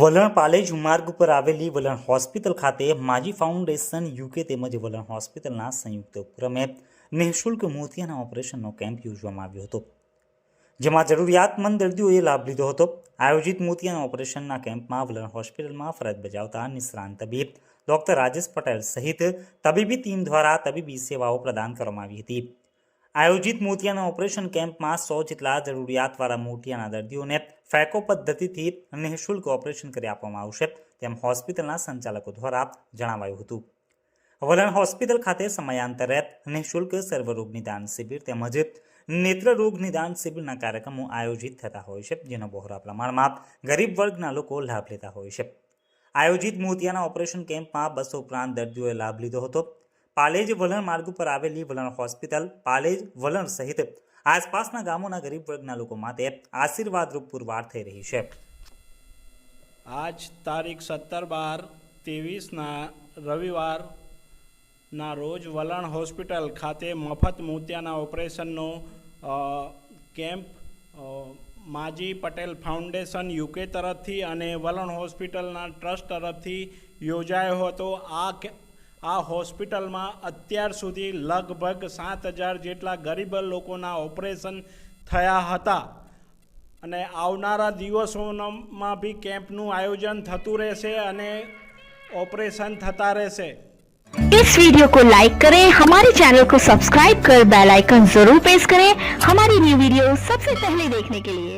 વલણ પાલેજ માર્ગ ઉપર આવેલી વલણ હોસ્પિટલ ખાતે માજી ફાઉન્ડેશન યુકે તેમજ વલણ હોસ્પિટલના સંયુક્ત ઉપક્રમે નિઃશુલ્ક મોતિયાના ઓપરેશનનો કેમ્પ યોજવામાં આવ્યો હતો. જેમાં જરૂરિયાતમંદ દર્દીઓએ લાભ લીધો હતો. આયોજિત મોતિયાના ઓપરેશનના કેમ્પમાં વલણ હોસ્પિટલમાં ફરજ બજાવતા નિષ્ણાંત તબીબ ડોક્ટર રાજેશ પટેલ સહિત તબીબી ટીમ દ્વારા તબીબી સેવાઓ પ્રદાન કરવામાં આવી હતી. આયોજિત મોતિયાના ઓપરેશન કેમ્પમાં સો જેટલા જરૂરિયાતવાળા મોતિયાના દર્દીઓને ફેકો પદ્ધતિથી નિઃશુલ્ક ઓપરેશન કરી આપવામાં આવશે, તેમ હોસ્પિટલના સંચાલકો દ્વારા જણાવાયું હતું. વલણ હોસ્પિટલ ખાતે સમયાંતરે નિઃશુલ્ક સર્વરોગ નિદાન શિબિર તેમજ નેત્રરોગ નિદાન શિબિરના કાર્યક્રમો આયોજિત થતા હોય છે, જેનો બહોળા પ્રમાણમાં ગરીબ વર્ગના લોકો લાભ લેતા હોય છે. આયોજિત મોતિયાના ઓપરેશન કેમ્પમાં બસો ઉપરાંત દર્દીઓએ લાભ લીધો હતો. પાલેજ વલણ માર્ગ ઉપર આવેલી વલણ હોસ્પિટલ, પાલેજ વલણ સહિત આસપાસના ગામોના ગરીબ વર્ગના લોકો માટે આશીર્વાદરૂપ પુરવાર થઈ રહી છે. આજ તારીખ સત્તર બાર ત્રેવીસના રવિવારના રોજ વલણ હોસ્પિટલ ખાતે મફત મોતિયાના ઓપરેશનનો કેમ્પ માજી પટેલ ફાઉન્ડેશન યુકે તરફથી અને વલણ હોસ્પિટલના ટ્રસ્ટ તરફથી યોજાયો હતો. આ આ હોસ્પિટલમાં અત્યાર સુધી લગભગ સાત હજાર જેટલા ગરીબ લોકોના ઓપરેશન થયા હતા અને આવનારા દિવસોમાં બી કેમ્પનું આયોજન થતું રહેશે અને ઓપરેશન થતા રહેશે इस वीडियो को लाइक करें हमारे चैनल को सब्सक्राइब कर बेल आइकन जरूर प्रेस करें हमारी न्यू वीडियो सबसे पहले देखने के लिए